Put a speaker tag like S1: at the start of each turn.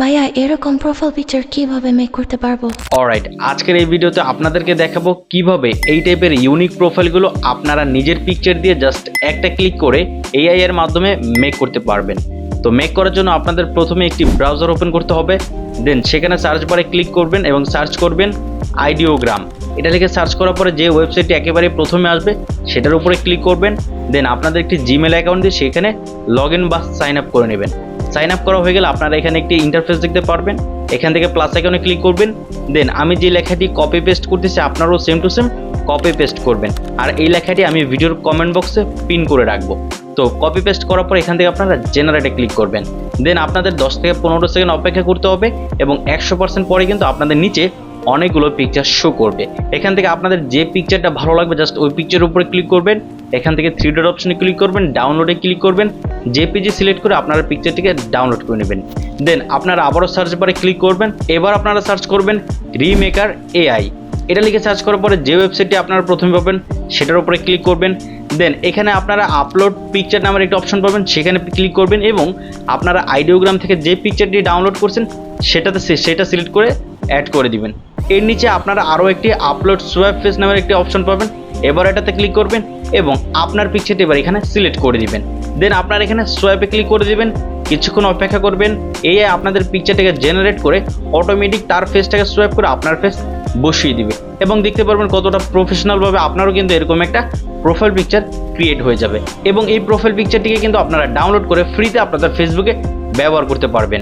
S1: ভাইয়া, এরকম profile picture কীভাবে মেক করতে পারব?
S2: অলরাইট আজকের এই ভিডিওতে আপনাদেরকে দেখাবো কীভাবে এই টাইপের ইউনিক প্রোফাইলগুলো আপনারা নিজের পিকচার দিয়ে জাস্ট একটা ক্লিক করে এআই এর মাধ্যমে মেক করতে পারবেন। তো মেক করার জন্য আপনাদের প্রথমে একটি ব্রাউজার ওপেন করতে হবে দেন সেখানে সার্চ বারে ক্লিক করবেন এবং সার্চ করবেন আইডিওগ্রাম এটা লিখে সার্চ করার পরে যে ওয়েবসাইটটি একেবারে প্রথমে আসবে, সেটার উপরে ক্লিক করবেন দেন আপনাদের একটি জিমেল অ্যাকাউন্ট দিয়ে সেখানে লগ ইন বা সাইন আপ করে নেবেন। সাইন আপ করা হয়ে গেলে আপনারা এখানে একটি ইন্টারফেস দেখতে পারবেন। এখান থেকে প্লাস আইকনে ক্লিক করবেন। দেন আমি যে লেখাটি কপি পেস্ট করতেছি, আপনারাও same to same copy paste করবেন। আর এই লেখাটি আমি ভিডিওর কমেন্ট বক্সে পিন করে রাখব। তো কপি পেস্ট করার পর এখান থেকে আপনারা জেনারেটে ক্লিক করবেন। দেন আপনাদের দশ থেকে পনেরো সেকেন্ড অপেক্ষা করতে হবে এবং একশো পার্সেন্ট পরে কিন্তু আপনাদের নিচে অনেকগুলো পিকচার শো করবে। এখান থেকে আপনাদের যে পিকচারটা ভালো লাগবে জাস্ট ওই পিকচারের উপরে ক্লিক করবেন। এখান থেকে থ্রি ডট অপশনে ক্লিক করবেন ডাউনলোডে ক্লিক করবেন। জেপিজি সিলেক্ট করে আপনারা পিকচারটিকে ডাউনলোড করে নেবেন। দেন আপনারা আবারও সার্চ বারে ক্লিক করবেন, এবার আপনারা সার্চ করবেন রিমেকার এআই এটা লিখে সার্চ করার পরে যে ওয়েবসাইটটি আপনারা প্রথমে পাবেন, সেটার উপরে ক্লিক করবেন। দেন এখানে আপনারা আপলোড পিকচার নামের একটা অপশন পাবেন, সেখানে ক্লিক করবেন এবং আপনারা আইডিওগ্রাম থেকে যে পিকচারটি ডাউনলোড করছেন, সেটাতে সেটা সিলেক্ট করে অ্যাড করে দিবেন। এর নিচে আপনারা আরও একটি আপলোড সোয়াপ ফেস নামের একটি অপশন পাবেন। এবার এটাতে ক্লিক করবেন এবং আপনার পিকচারটি এবার এখানে সিলেক্ট করে দিবেন। দেন আপনার এখানে সোয়াপে ক্লিক করে দেবেন, কিছুক্ষণ অপেক্ষা করবেন, এই আপনাদের পিকচারটাকে জেনারেট করে অটোমেটিক তার ফেসটাকে সোয়াপ করে আপনার ফেস বসিয়ে দিবে। এবং দেখতে পারবেন কতটা প্রফেশনালভাবে আপনারও কিন্তু এরকম একটা প্রোফাইল পিকচার ক্রিয়েট হয়ে যাবে। এবং এই প্রোফাইল পিকচারটিকে কিন্তু আপনারা ডাউনলোড করে ফ্রিতে আপনাদের ফেসবুকে ব্যবহার করতে পারবেন।